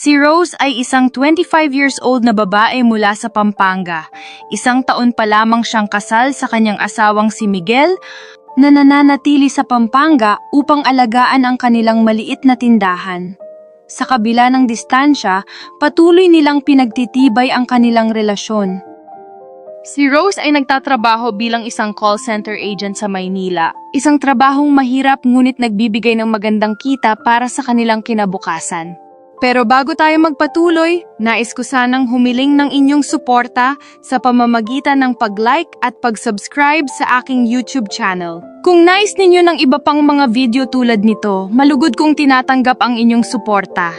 Si Rose ay isang 25 years old na babae mula sa Pampanga. Isang taon pa lamang siyang kasal sa kanyang asawang si Miguel na nananatili sa Pampanga upang alagaan ang kanilang maliit na tindahan. Sa kabila ng distansya, patuloy nilang pinagtitibay ang kanilang relasyon. Si Rose ay nagtatrabaho bilang isang call center agent sa Maynila. Isang trabahong mahirap ngunit nagbibigay ng magandang kita para sa kanilang kinabukasan. Pero bago tayo magpatuloy, nais ko sanang humiling ng inyong suporta sa pamamagitan ng pag-like at pag-subscribe sa aking YouTube channel. Kung nais ninyo ng iba pang mga video tulad nito, malugod kong tinatanggap ang inyong suporta.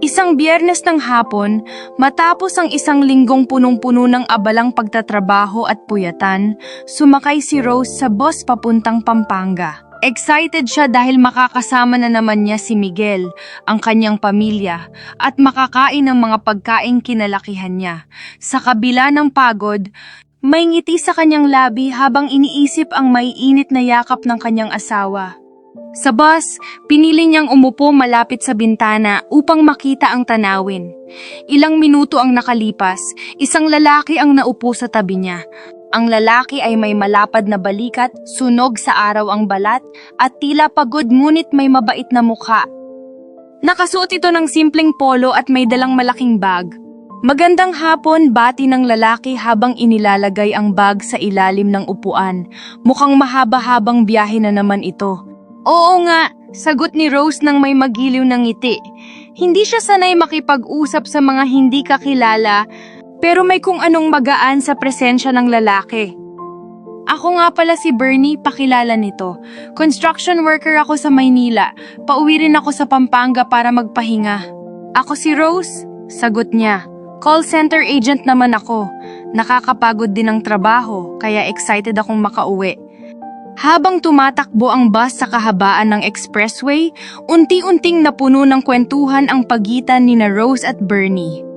Isang biyernes ng hapon, matapos ang isang linggong punong-puno ng abalang pagtatrabaho at puyatan, sumakay si Rose sa bus papuntang Pampanga. Excited siya dahil makakasama na naman niya si Miguel, ang kanyang pamilya, at makakain ng mga pagkaing kinalakihan niya. Sa kabila ng pagod, may ngiti sa kanyang labi habang iniisip ang maiinit na yakap ng kanyang asawa. Sa bus, pinili niyang umupo malapit sa bintana upang makita ang tanawin. Ilang minuto ang nakalipas, isang lalaki ang naupo sa tabi niya. Ang lalaki ay may malapad na balikat, sunog sa araw ang balat, at tila pagod ngunit may mabait na mukha. Nakasuot ito ng simpleng polo at may dalang malaking bag. Magandang hapon, bati ng lalaki habang inilalagay ang bag sa ilalim ng upuan. Mukhang mahaba-habang biyahe na naman ito. Oo nga, sagot ni Rose nang may magiliw ng ngiti. Hindi siya sanay makipag-usap sa mga hindi kakilala, pero may kung anong magaan sa presensya ng lalaki. Ako nga pala si Bernie, pakilala nito. Construction worker ako sa Maynila. Pauwi rin ako sa Pampanga para magpahinga. Ako si Rose, sagot niya. Call center agent naman ako. Nakakapagod din ang trabaho, kaya excited akong makauwi. Habang tumatakbo ang bus sa kahabaan ng expressway, unti-unting napuno ng kwentuhan ang pagitan ni na Rose at Bernie.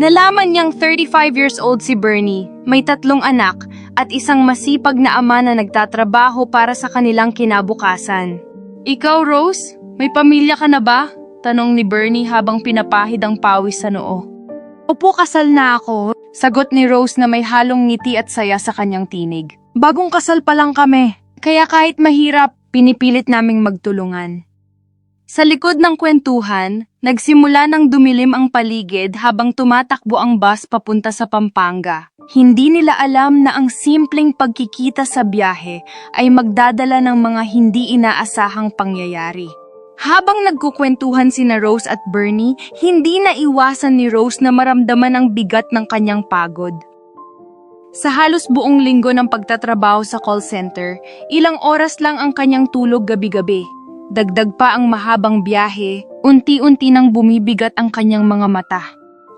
Nalaman niyang 35 years old si Bernie, may tatlong anak, at isang masipag na ama na nagtatrabaho para sa kanilang kinabukasan. Ikaw, Rose? May pamilya ka na ba? Tanong ni Bernie habang pinapahid ang pawis sa noo. Opo, kasal na ako. Sagot ni Rose na may halong ngiti at saya sa kanyang tinig. Bagong kasal pa lang kami. Kaya kahit mahirap, pinipilit naming magtulungan. Sa likod ng kwentuhan, nagsimula ng dumilim ang paligid habang tumatakbo ang bus papunta sa Pampanga. Hindi nila alam na ang simpleng pagkikita sa biyahe ay magdadala ng mga hindi inaasahang pangyayari. Habang nagkukwentuhan sina Rose at Bernie, hindi na iwasan ni Rose na maramdaman ang bigat ng kanyang pagod. Sa halos buong linggo ng pagtatrabaho sa call center, ilang oras lang ang kanyang tulog gabi-gabi. Dagdag pa ang mahabang biyahe, unti-unti nang bumibigat ang kanyang mga mata.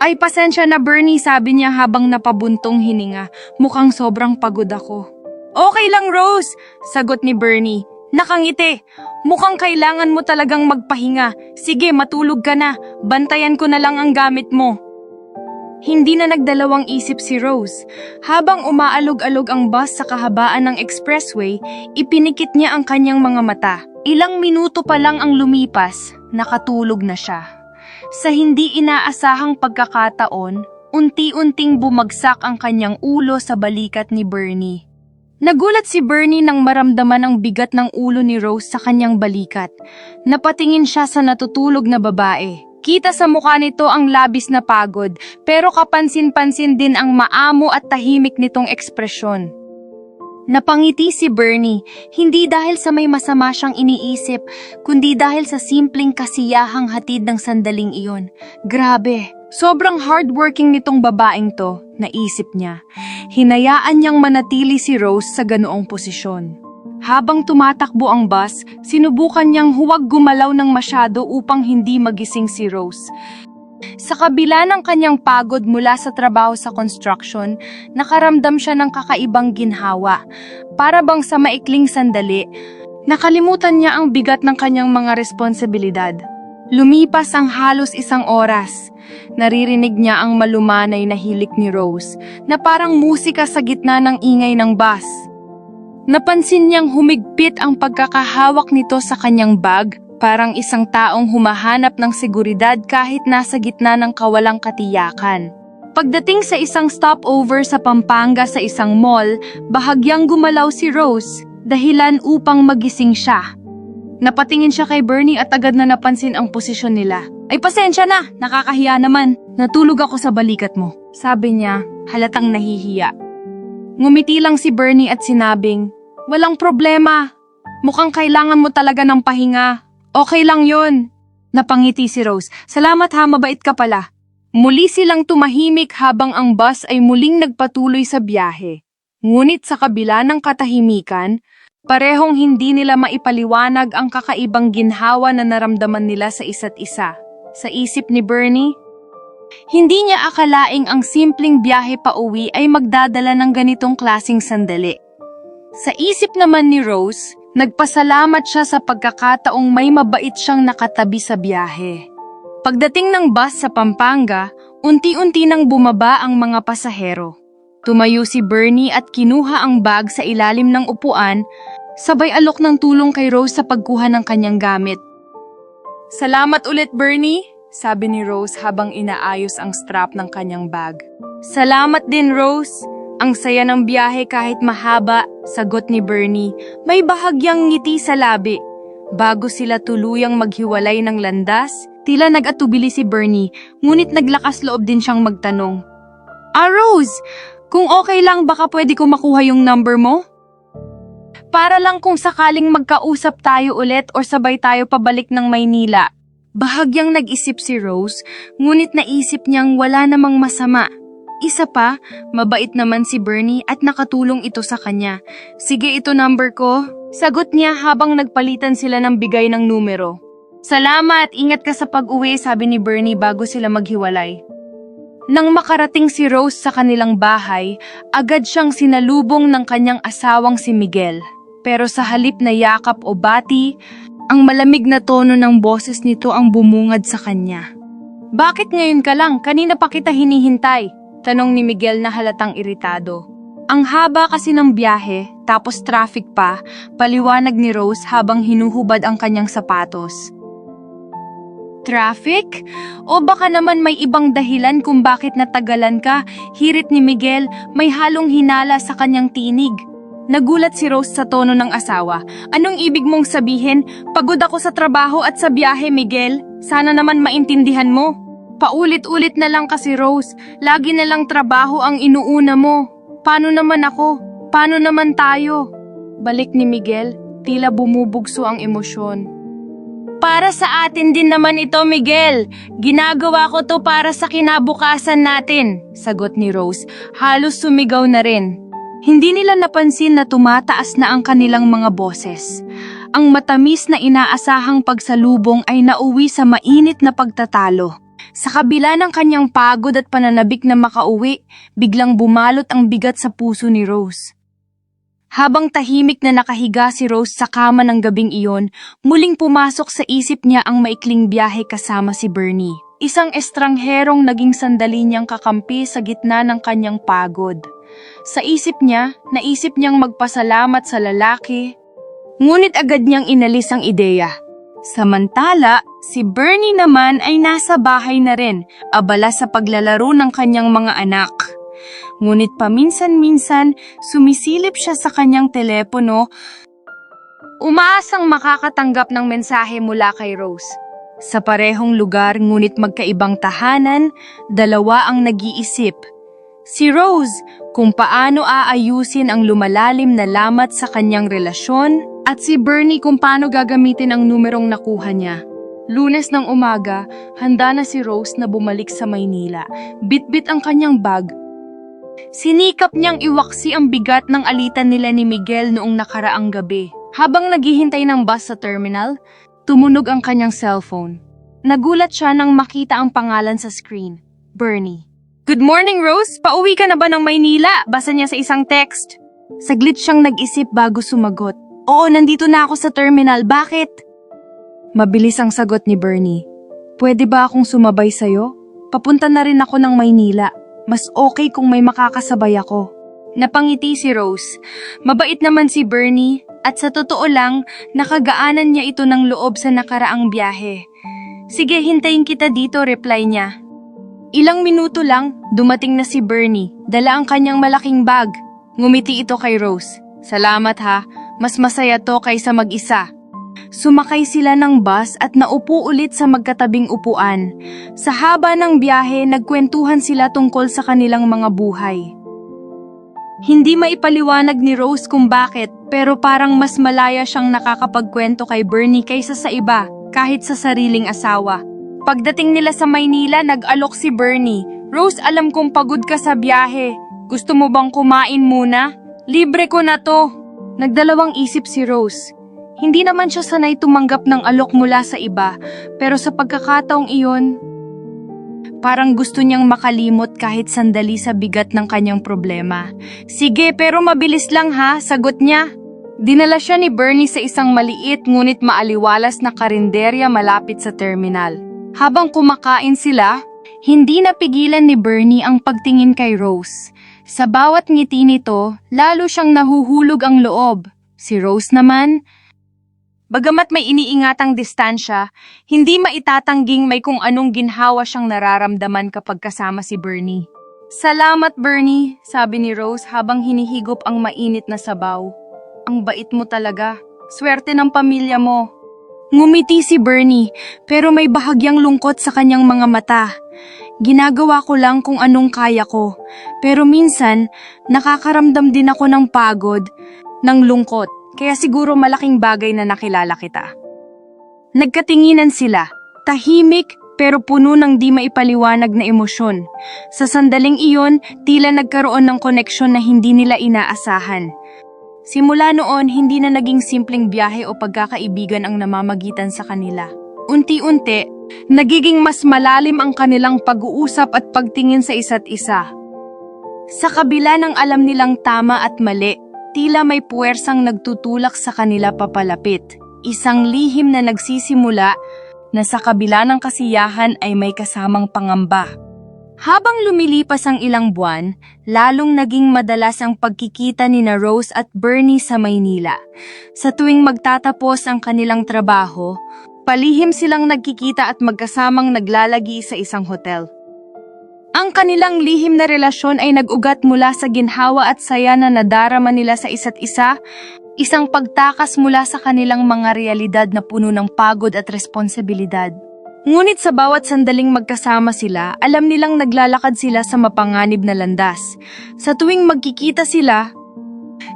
Ay pasensya na Bernie, sabi niya habang napabuntong hininga. Mukhang sobrang pagod ako. Okay lang Rose, sagot ni Bernie. Nakangiti. Mukhang kailangan mo talagang magpahinga. Sige, matulog ka na. Bantayan ko na lang ang gamit mo. Hindi na nagdalawang isip si Rose. Habang umaalog-alog ang bus sa kahabaan ng expressway, ipinikit niya ang kanyang mga mata. Ilang minuto pa lang ang lumipas, nakatulog na siya. Sa hindi inaasahang pagkakataon, unti-unting bumagsak ang kanyang ulo sa balikat ni Bernie. Nagulat si Bernie nang maramdaman ang bigat ng ulo ni Rose sa kanyang balikat. Napatingin siya sa natutulog na babae. Kita sa mukha nito ang labis na pagod, pero kapansin-pansin din ang maamo at tahimik nitong ekspresyon. Napangiti si Bernie, hindi dahil sa may masama siyang iniisip, kundi dahil sa simpleng kasiyahang hatid ng sandaling iyon. Grabe, sobrang hardworking nitong babaeng to, naisip niya. Hinayaan niyang manatili si Rose sa ganoong posisyon. Habang tumatakbo ang bus, sinubukan niyang huwag gumalaw ng masyado upang hindi magising si Rose. Sa kabila ng kanyang pagod mula sa trabaho sa construction, nakaramdam siya ng kakaibang ginhawa. Para bang sa maikling sandali, nakalimutan niya ang bigat ng kanyang mga responsibilidad. Lumipas ang halos isang oras. Naririnig niya ang malumanay na hilik ni Rose na parang musika sa gitna ng ingay ng bus. Napansin niyang humigpit ang pagkakahawak nito sa kanyang bag Parang isang taong humahanap ng seguridad kahit nasa gitna ng kawalang katiyakan. Pagdating sa isang stopover sa Pampanga sa isang mall, bahagyang gumalaw si Rose, dahilan upang magising siya. Napatingin siya kay Bernie at agad na napansin ang posisyon nila. Ay pasensya na, nakakahiya naman. Natulog ako sa balikat mo. Sabi niya, halatang nahihiya. Ngumiti lang si Bernie at sinabing, Walang problema. Mukhang kailangan mo talaga ng pahinga. Okay lang yon. Napangiti si Rose. Salamat ha, mabait ka pala. Muli silang tumahimik habang ang bus ay muling nagpatuloy sa biyahe. Ngunit sa kabila ng katahimikan, parehong hindi nila maipaliwanag ang kakaibang ginhawa na naramdaman nila sa isa't isa. Sa isip ni Bernie, hindi niya akalaing ang simpleng biyahe pa uwi ay magdadala ng ganitong klasing sandali. Sa isip naman ni Rose, nagpasalamat siya sa pagkakataong may mabait siyang nakatabi sa biyahe. Pagdating ng bus sa Pampanga, unti-unti nang bumaba ang mga pasahero. Tumayo si Bernie at kinuha ang bag sa ilalim ng upuan, sabay alok ng tulong kay Rose sa pagkuha ng kanyang gamit. Salamat ulit, Bernie, sabi ni Rose habang inaayos ang strap ng kanyang bag. Salamat din, Rose. Ang saya ng biyahe kahit mahaba, sagot ni Bernie. May bahagyang ngiti sa labi. Bago sila tuluyang maghiwalay ng landas, tila nag-atubili si Bernie, ngunit naglakas loob din siyang magtanong. Ah, Rose, kung okay lang baka pwede ko makuha yung number mo? Para lang kung sakaling magkausap tayo ulit or sabay tayo pabalik ng Maynila. Bahagyang nag-isip si Rose, ngunit naisip niyang wala namang masama. Isa pa, mabait naman si Bernie at nakatulong ito sa kanya. Sige ito number ko. Sagot niya habang nagpalitan sila ng bigay ng numero. Salamat, ingat ka sa pag-uwi, sabi ni Bernie bago sila maghiwalay. Nang makarating si Rose sa kanilang bahay, agad siyang sinalubong ng kanyang asawang si Miguel. Pero sa halip na yakap o bati, ang malamig na tono ng boses nito ang bumungad sa kanya. Bakit ngayon ka lang? Kanina pa kita hinihintay. Tanong ni Miguel na halatang iritado. Ang haba kasi ng biyahe, tapos traffic pa, paliwanag ni Rose habang hinuhubad ang kanyang sapatos. Traffic? O baka naman may ibang dahilan kung bakit natagalan ka, hirit ni Miguel, may halong hinala sa kanyang tinig. Nagulat si Rose sa tono ng asawa. Anong ibig mong sabihin? Pagod ako sa trabaho at sa biyahe, Miguel. Sana naman maintindihan mo. Paulit-ulit na lang kasi Rose, lagi na lang trabaho ang inuuna mo. Paano naman ako? Paano naman tayo? Balik ni Miguel, tila bumubugso ang emosyon. Para sa atin din naman ito, Miguel. Ginagawa ko to para sa kinabukasan natin, sagot ni Rose. Halos sumigaw na rin. Hindi nila napansin na tumataas na ang kanilang mga boses. Ang matamis na inaasahang pagsalubong ay nauwi sa mainit na pagtatalo. Sa kabila ng kanyang pagod at pananabik na makauwi, biglang bumalot ang bigat sa puso ni Rose. Habang tahimik na nakahiga si Rose sa kama ng gabing iyon, muling pumasok sa isip niya ang maikling biyahe kasama si Bernie. Isang estrangherong naging sandali niyang kakampi sa gitna ng kanyang pagod. Sa isip niya, naisip niyang magpasalamat sa lalaki, ngunit agad niyang inalis ang ideya. Samantala, si Bernie naman ay nasa bahay na rin, abala sa paglalaro ng kanyang mga anak. Ngunit paminsan-minsan, sumisilip siya sa kanyang telepono, umaasang makakatanggap ng mensahe mula kay Rose. Sa parehong lugar ngunit magkaibang tahanan, dalawa ang nag-iisip. Si Rose, kung paano aayusin ang lumalalim na lamat sa kanyang relasyon, at si Bernie kung paano gagamitin ang numerong nakuha niya. Lunes ng umaga, handa na si Rose na bumalik sa Maynila. Bitbit ang kanyang bag. Sinikap niyang iwaksi ang bigat ng alitan nila ni Miguel noong nakaraang gabi. Habang naghihintay ng bus sa terminal, tumunog ang kanyang cellphone. Nagulat siya nang makita ang pangalan sa screen. Bernie. Good morning, Rose. Pauwi ka na ba ng Maynila? Basa niya sa isang text. Saglit siyang nag-isip bago sumagot. Oo, nandito na ako sa terminal. Bakit? Mabilis ang sagot ni Bernie. Pwede ba akong sumabay sa'yo? Papunta na rin ako ng Maynila. Mas okay kung may makakasabay ako. Napangiti si Rose. Mabait naman si Bernie. At sa totoo lang, nakagaanan niya ito ng loob sa nakaraang biyahe. Sige, hintayin kita dito, reply niya. Ilang minuto lang, dumating na si Bernie. Dala ang kanyang malaking bag. Ngumiti ito kay Rose. Salamat ha, mas masaya to kaysa mag-isa. Sumakay sila ng bus at naupo ulit sa magkatabing upuan. Sa haba ng biyahe, nagkwentuhan sila tungkol sa kanilang mga buhay. Hindi maipaliwanag ni Rose kung bakit, pero parang mas malaya siyang nakakapagkwento kay Bernie kaysa sa iba, kahit sa sariling asawa. Pagdating nila sa Maynila, nag-alok si Bernie. Rose, alam kong pagod ka sa biyahe. Gusto mo bang kumain muna? Libre ko na to. Nagdalawang isip si Rose. Hindi naman siya sanay tumanggap ng alok mula sa iba, pero sa pagkakataong iyon, parang gusto niyang makalimot kahit sandali sa bigat ng kanyang problema. Sige, pero mabilis lang ha, sagot niya. Dinala siya ni Bernie sa isang maliit ngunit maaliwalas na karinderya malapit sa terminal. Habang kumakain sila, hindi napigilan ni Bernie ang pagtingin kay Rose. Sa bawat ngiti nito, lalo siyang nahuhulog ang loob. Si Rose naman, Bagamat may iniingatang distansya, hindi maitatangging may kung anong ginhawa siyang nararamdaman kapag kasama si Bernie. Salamat Bernie, sabi ni Rose habang hinihigop ang mainit na sabaw. Ang bait mo talaga. Swerte ng pamilya mo. Ngumiti si Bernie, pero may bahagyang lungkot sa kanyang mga mata. Ginagawa ko lang kung anong kaya ko, pero minsan nakakaramdam din ako ng pagod, ng lungkot. Kaya siguro malaking bagay na nakilala kita. Nagkatinginan sila, tahimik pero puno ng di maipaliwanag na emosyon. Sa sandaling iyon, tila nagkaroon ng koneksyon na hindi nila inaasahan. Simula noon, hindi na naging simpleng biyahe o pagkakaibigan ang namamagitan sa kanila. Unti-unti, nagiging mas malalim ang kanilang pag-uusap at pagtingin sa isa't isa. Sa kabila ng alam nilang tama at mali, tila may puwersang nagtutulak sa kanila papalapit. Isang lihim na nagsisimula na sa kabila ng kasiyahan ay may kasamang pangamba. Habang lumilipas ang ilang buwan, lalong naging madalas ang pagkikita ni na Rose at Bernie sa Maynila. Sa tuwing magtatapos ang kanilang trabaho, palihim silang nagkikita at magkasamang naglalagi sa isang hotel. Ang kanilang lihim na relasyon ay nag-ugat mula sa ginhawa at saya na nadarama nila sa isa't isa, isang pagtakas mula sa kanilang mga realidad na puno ng pagod at responsibilidad. Ngunit sa bawat sandaling magkasama sila, alam nilang naglalakad sila sa mapanganib na landas. Sa tuwing magkikita sila,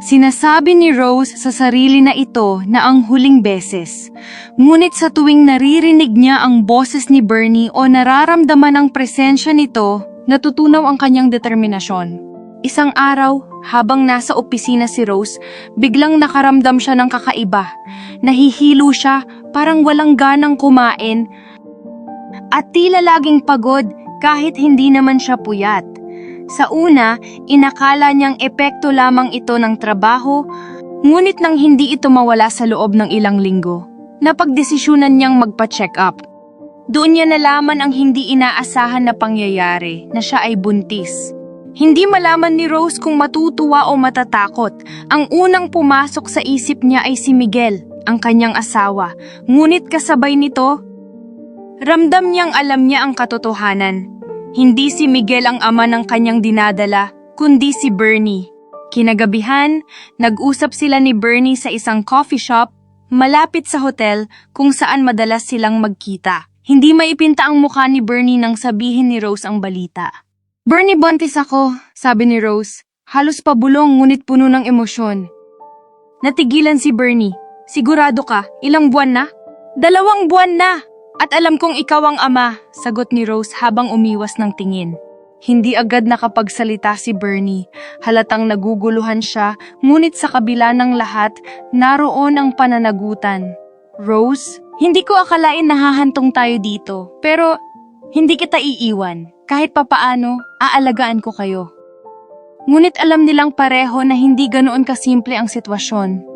Sinasabi ni Rose sa sarili na ito na ang huling beses. Ngunit sa tuwing naririnig niya ang boses ni Bernie o nararamdaman ang presensya nito, natutunaw ang kanyang determinasyon. Isang araw, habang nasa opisina si Rose, biglang nakaramdam siya ng kakaiba. Nahihilo siya, parang walang ganang kumain. At tila laging pagod kahit hindi naman siya puyat. Sa una, inakala niyang epekto lamang ito ng trabaho, ngunit nang hindi ito mawala sa loob ng ilang linggo, napagdesisyonan niyang magpa-check up. Doon niya nalaman ang hindi inaasahan na pangyayari na siya ay buntis. Hindi malaman ni Rose kung matutuwa o matatakot. Ang unang pumasok sa isip niya ay si Miguel, ang kanyang asawa. Ngunit kasabay nito, ramdam niyang alam niya ang katotohanan. Hindi si Miguel ang ama ng kanyang dinadala, kundi si Bernie. Kinagabihan, nag-usap sila ni Bernie sa isang coffee shop malapit sa hotel kung saan madalas silang magkita. Hindi maipinta ang mukha ni Bernie nang sabihin ni Rose ang balita. Bernie, buntis ako, sabi ni Rose. Halos pabulong ngunit puno ng emosyon. Natigilan si Bernie. Sigurado ka, ilang buwan na? Dalawang buwan na! At alam kong ikaw ang ama, sagot ni Rose habang umiwas ng tingin. Hindi agad nakapagsalita si Bernie. Halatang naguguluhan siya, ngunit sa kabila ng lahat, naroon ang pananagutan. Rose, hindi ko akalain nahahantong tayo dito, pero hindi kita iiwan. Kahit papaano, aalagaan ko kayo. Ngunit alam nilang pareho na hindi ganoon kasimple ang sitwasyon.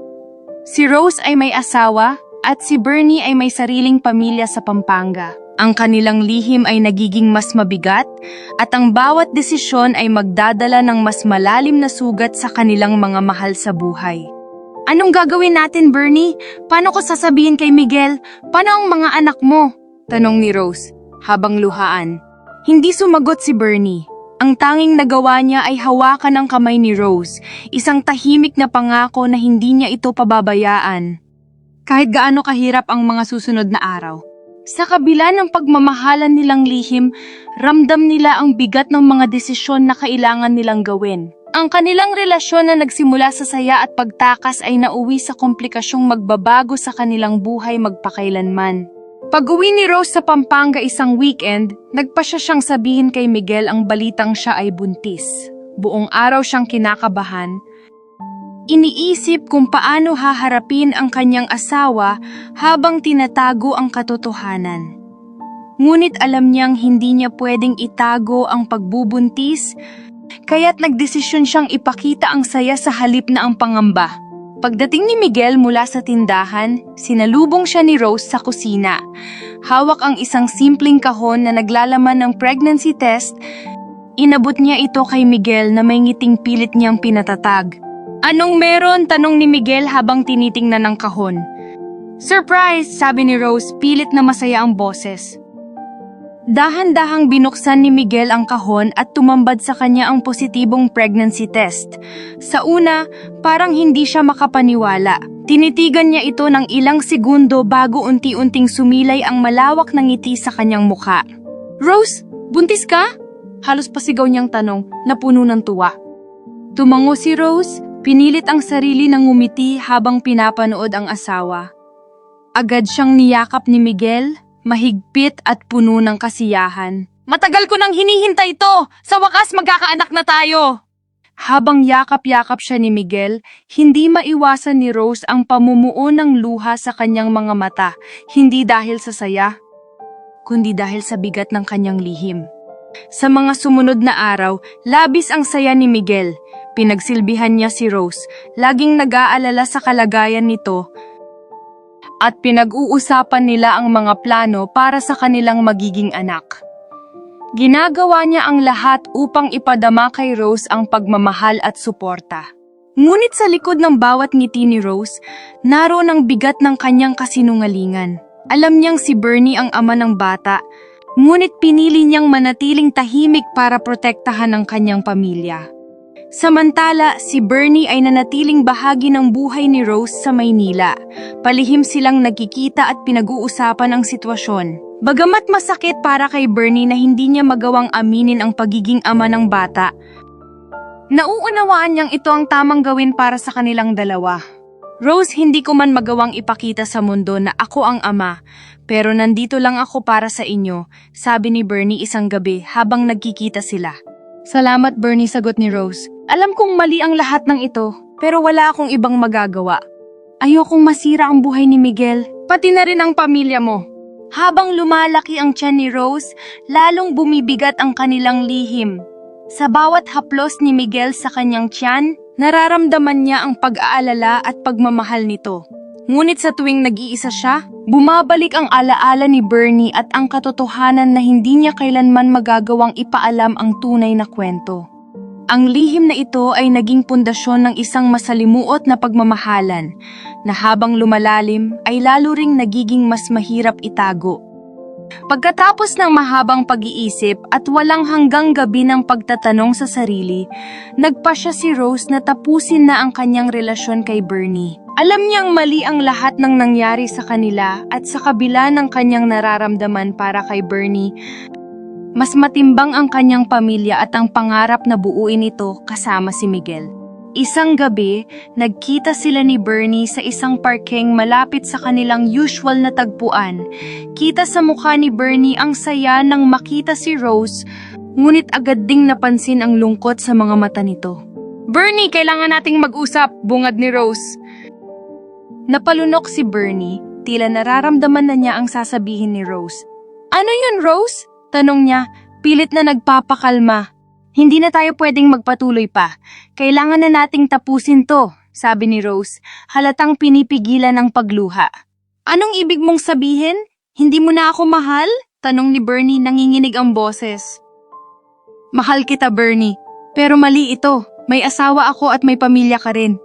Si Rose ay may asawa at si Bernie ay may sariling pamilya sa Pampanga. Ang kanilang lihim ay nagiging mas mabigat at ang bawat desisyon ay magdadala ng mas malalim na sugat sa kanilang mga mahal sa buhay. Anong gagawin natin, Bernie? Paano ko sasabihin kay Miguel? Paano ang mga anak mo? Tanong ni Rose, habang luhaan. Hindi sumagot si Bernie. Ang tanging nagawa niya ay hawakan ang kamay ni Rose, isang tahimik na pangako na hindi niya ito pababayaan. Kahit gaano kahirap ang mga susunod na araw. Sa kabila ng pagmamahalan nilang lihim, ramdam nila ang bigat ng mga desisyon na kailangan nilang gawin. Ang kanilang relasyon na nagsimula sa saya at pagtakas ay nauwi sa komplikasyong magbabago sa kanilang buhay magpakailanman. Pag-uwi ni Rose sa Pampanga isang weekend, nagpa siya siyang sabihin kay Miguel ang balitang siya ay buntis. Buong araw siyang kinakabahan. Iniisip kung paano haharapin ang kanyang asawa habang tinatago ang katotohanan. Ngunit alam niyang hindi niya pwedeng itago ang pagbubuntis, kaya't nagdesisyon siyang ipakita ang saya sa halip na ang pangamba. Pagdating ni Miguel mula sa tindahan, sinalubong siya ni Rose sa kusina. Hawak ang isang simpleng kahon na naglalaman ng pregnancy test. Inabot niya ito kay Miguel na may ngiting pilit niyang pinatatag. Anong meron? Tanong ni Miguel habang tinitingnan ng kahon. Surprise! Sabi ni Rose, pilit na masaya ang boses. Dahan-dahang binuksan ni Miguel ang kahon at tumambad sa kanya ang positibong pregnancy test. Sa una, parang hindi siya makapaniwala. Tinitigan niya ito ng ilang segundo bago unti-unting sumilay ang malawak na ngiti sa kanyang mukha. Rose, buntis ka? Halos pasigaw niyang tanong na puno ng tuwa. Tumango si Rose, pinilit ang sarili ng ngumiti habang pinapanood ang asawa. Agad siyang niyakap ni Miguel, mahigpit at puno ng kasiyahan. Matagal ko nang hinihintay ito! Sa wakas magkakaanak na tayo! Habang yakap-yakap siya ni Miguel, hindi maiwasan ni Rose ang pamumuo ng luha sa kanyang mga mata, hindi dahil sa saya, kundi dahil sa bigat ng kanyang lihim. Sa mga sumunod na araw, labis ang saya ni Miguel. Pinagsilbihan niya si Rose, laging nag-aalala sa kalagayan nito at pinag-uusapan nila ang mga plano para sa kanilang magiging anak. Ginagawa niya ang lahat upang ipadama kay Rose ang pagmamahal at suporta. Ngunit sa likod ng bawat ngiti ni Rose, naroon ang bigat ng kanyang kasinungalingan. Alam niyang si Bernie ang ama ng bata, ngunit pinili niyang manatiling tahimik para protektahan ang kanyang pamilya. Samantala, si Bernie ay nanatiling bahagi ng buhay ni Rose sa Maynila. Palihim silang nagkikita at pinag-uusapan ang sitwasyon. Bagamat masakit para kay Bernie na hindi niya magawang aminin ang pagiging ama ng bata, nauunawaan niyang ito ang tamang gawin para sa kanilang dalawa. Rose, hindi ko man magawang ipakita sa mundo na ako ang ama, pero nandito lang ako para sa inyo, sabi ni Bernie isang gabi habang nagkikita sila. Salamat Bernie, sagot ni Rose. Alam kong mali ang lahat ng ito, pero wala akong ibang magagawa. Ayokong masira ang buhay ni Miguel, pati na rin ang pamilya mo. Habang lumalaki ang tiyan ni Rose, lalong bumibigat ang kanilang lihim. Sa bawat haplos ni Miguel sa kanyang tiyan, nararamdaman niya ang pag-aalala at pagmamahal nito. Ngunit sa tuwing nag-iisa siya, bumabalik ang alaala ni Bernie at ang katotohanan na hindi niya kailanman magagawang ipaalam ang tunay na kwento. Ang lihim na ito ay naging pundasyon ng isang masalimuot na pagmamahalan na habang lumalalim ay lalo ring nagiging mas mahirap itago. Pagkatapos ng mahabang pag-iisip at walang hanggang gabi ng pagtatanong sa sarili, nagpa siya si Rose na tapusin na ang kanyang relasyon kay Bernie. Alam niyang mali ang lahat ng nangyari sa kanila at sa kabila ng kanyang nararamdaman para kay Bernie, mas matimbang ang kanyang pamilya at ang pangarap na buuin ito kasama si Miguel. Isang gabi, nagkita sila ni Bernie sa isang parking malapit sa kanilang usual na tagpuan. Kita sa mukha ni Bernie ang saya nang makita si Rose, ngunit agad ding napansin ang lungkot sa mga mata nito. Bernie, kailangan nating mag-usap, bungad ni Rose. Napalunok si Bernie, tila nararamdaman na niya ang sasabihin ni Rose. Ano yun, Rose? Tanong niya, pilit na nagpapakalma. Hindi na tayo pwedeng magpatuloy pa. Kailangan na nating tapusin to, sabi ni Rose, halatang pinipigilan ang pagluha. Anong ibig mong sabihin? Hindi mo na ako mahal? Tanong ni Bernie nanginginig ang boses. Mahal kita, Bernie. Pero mali ito. May asawa ako at may pamilya ka rin.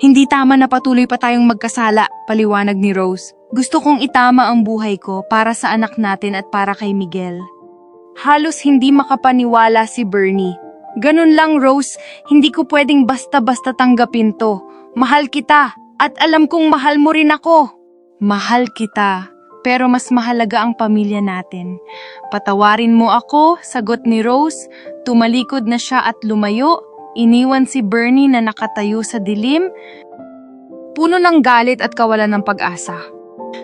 Hindi tama na patuloy pa tayong magkasala, paliwanag ni Rose. Gusto kong itama ang buhay ko para sa anak natin at para kay Miguel. Halos hindi makapaniwala si Bernie. Ganun lang, Rose. Hindi ko pwedeng basta-basta tanggapin to. Mahal kita. At alam kong mahal mo rin ako. Mahal kita. Pero mas mahalaga ang pamilya natin. Patawarin mo ako, sagot ni Rose. Tumalikod na siya at lumayo. Iniwan si Bernie na nakatayo sa dilim. Puno ng galit at kawalan ng pag-asa.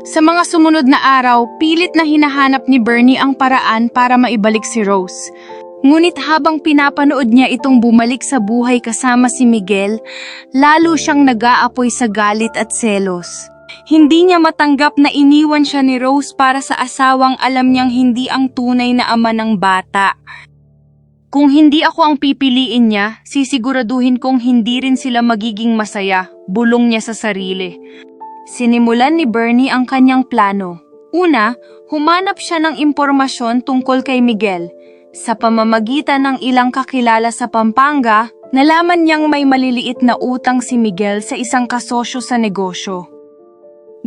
Sa mga sumunod na araw, pilit na hinahanap ni Bernie ang paraan para maibalik si Rose. Ngunit habang pinapanood niya itong bumalik sa buhay kasama si Miguel, lalo siyang nag-aapoy sa galit at selos. Hindi niya matanggap na iniwan siya ni Rose para sa asawang alam niyang hindi ang tunay na ama ng bata. Kung hindi ako ang pipiliin niya, sisiguraduhin kong hindi rin sila magiging masaya, bulong niya sa sarili. Sinimulan ni Bernie ang kanyang plano. Una, humanap siya ng impormasyon tungkol kay Miguel. Sa pamamagitan ng ilang kakilala sa Pampanga, nalaman niyang may maliliit na utang si Miguel sa isang kasosyo sa negosyo.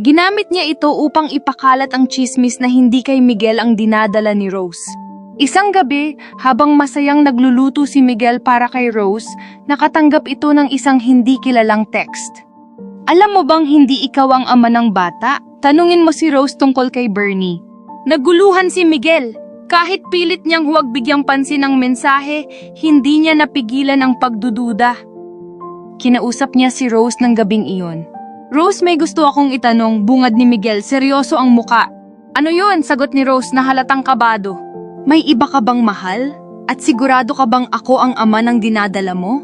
Ginamit niya ito upang ipakalat ang chismis na hindi kay Miguel ang dinadala ni Rose. Isang gabi, habang masayang nagluluto si Miguel para kay Rose, nakatanggap ito ng isang hindi kilalang text. Alam mo bang hindi ikaw ang ama ng bata? Tanungin mo si Rose tungkol kay Bernie. Naguluhan si Miguel. Kahit pilit niyang huwag bigyang pansin ang mensahe, hindi niya napigilan ang pagdududa. Kinausap niya si Rose ng gabing iyon. Rose, may gusto akong itanong, bungad ni Miguel, seryoso ang muka. Ano yun? Sagot ni Rose na halatang kabado. May iba ka bang mahal? At sigurado ka bang ako ang ama ng dinadala mo?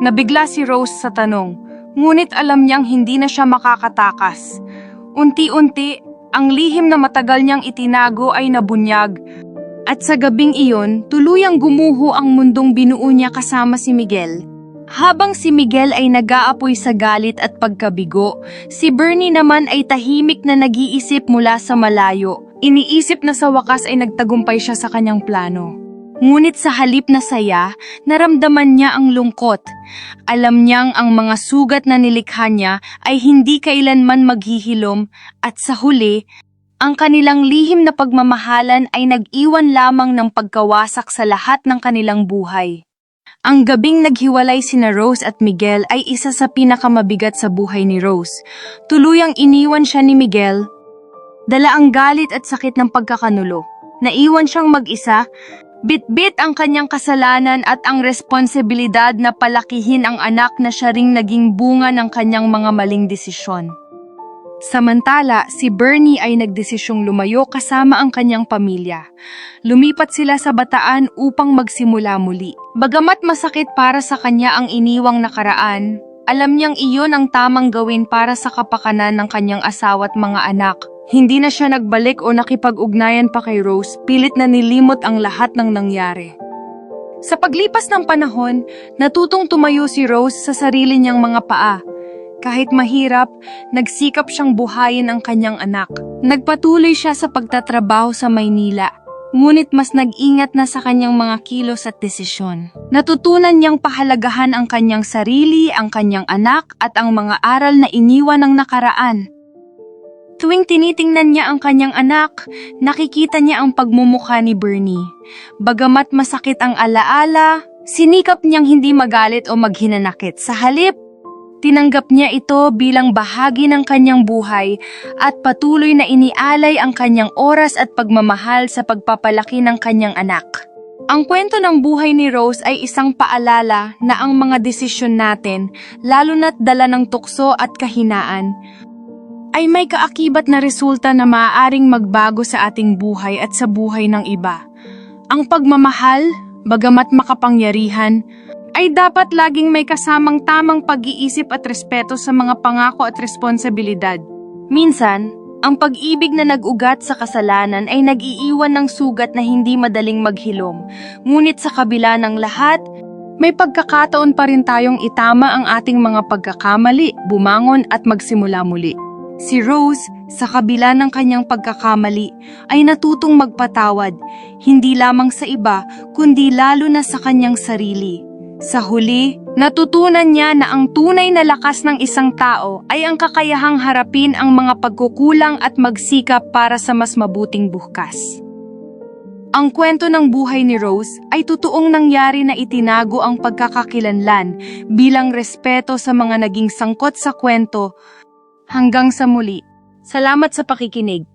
Nabigla si Rose sa tanong, ngunit alam niyang hindi na siya makakatakas. Unti-unti, ang lihim na matagal niyang itinago ay nabunyag. At sa gabing iyon, tuluyang gumuho ang mundong binuo niya kasama si Miguel. Habang si Miguel ay nag-aapoy sa galit at pagkabigo, si Bernie naman ay tahimik na nag-iisip mula sa malayo. Iniisip na sa wakas ay nagtagumpay siya sa kanyang plano. Ngunit sa halip na saya, naramdaman niya ang lungkot. Alam niyang ang mga sugat na nilikha niya ay hindi kailanman maghihilom at sa huli, ang kanilang lihim na pagmamahalan ay nag-iwan lamang ng pagkawasak sa lahat ng kanilang buhay. Ang gabing naghiwalay sina Rose at Miguel ay isa sa pinakamabigat sa buhay ni Rose. Tuluyang iniwan siya ni Miguel. Dala ang galit at sakit ng pagkakanulo. Naiwan siyang mag-isa. Bit-bit ang kanyang kasalanan at ang responsibilidad na palakihin ang anak na siya ring naging bunga ng kanyang mga maling desisyon. Samantala, si Bernie ay nagdesisyong lumayo kasama ang kanyang pamilya. Lumipat sila sa bataan upang magsimula muli. Bagamat masakit para sa kanya ang iniwang nakaraan, alam niyang iyon ang tamang gawin para sa kapakanan ng kanyang asawa at mga anak. Hindi na siya nagbalik o nakipag-ugnayan pa kay Rose, pilit na nilimot ang lahat ng nangyari. Sa paglipas ng panahon, natutong tumayo si Rose sa sarili niyang mga paa. Kahit mahirap, nagsikap siyang buhayin ang kanyang anak. Nagpatuloy siya sa pagtatrabaho sa Maynila, ngunit mas nag-ingat na sa kanyang mga kilos at desisyon. Natutunan niyang pahalagahan ang kanyang sarili, ang kanyang anak, at ang mga aral na iniwan ng nakaraan. Tuwing tinitingnan niya ang kanyang anak, nakikita niya ang pagmumukha ni Bernie. Bagamat masakit ang alaala, sinikap niyang hindi magalit o maghinanakit. Sa halip, Tinanggap niya ito bilang bahagi ng kanyang buhay at patuloy na inialay ang kanyang oras at pagmamahal sa pagpapalaki ng kanyang anak. Ang kwento ng buhay ni Rose ay isang paalala na ang mga desisyon natin, lalo na't dala ng tukso at kahinaan, ay may kaakibat na resulta na maaaring magbago sa ating buhay at sa buhay ng iba. Ang pagmamahal, bagamat makapangyarihan, ay dapat laging may kasamang tamang pag-iisip at respeto sa mga pangako at responsibilidad. Minsan, ang pag-ibig na nag-ugat sa kasalanan ay nag-iiwan ng sugat na hindi madaling maghilom. Ngunit sa kabila ng lahat, may pagkakataon pa rin tayong itama ang ating mga pagkakamali, bumangon at magsimula muli. Si Rose, sa kabila ng kanyang pagkakamali, ay natutong magpatawad, hindi lamang sa iba, kundi lalo na sa kanyang sarili. Sa huli, Natutunan niya na ang tunay na lakas ng isang tao ay ang kakayahang harapin ang mga pagkukulang at magsikap para sa mas mabuting bukas. Ang kwento ng buhay ni Rose ay totoong nangyari na itinago ang pagkakakilanlan bilang respeto sa mga naging sangkot sa kwento. Hanggang sa muli. Salamat sa pakikinig.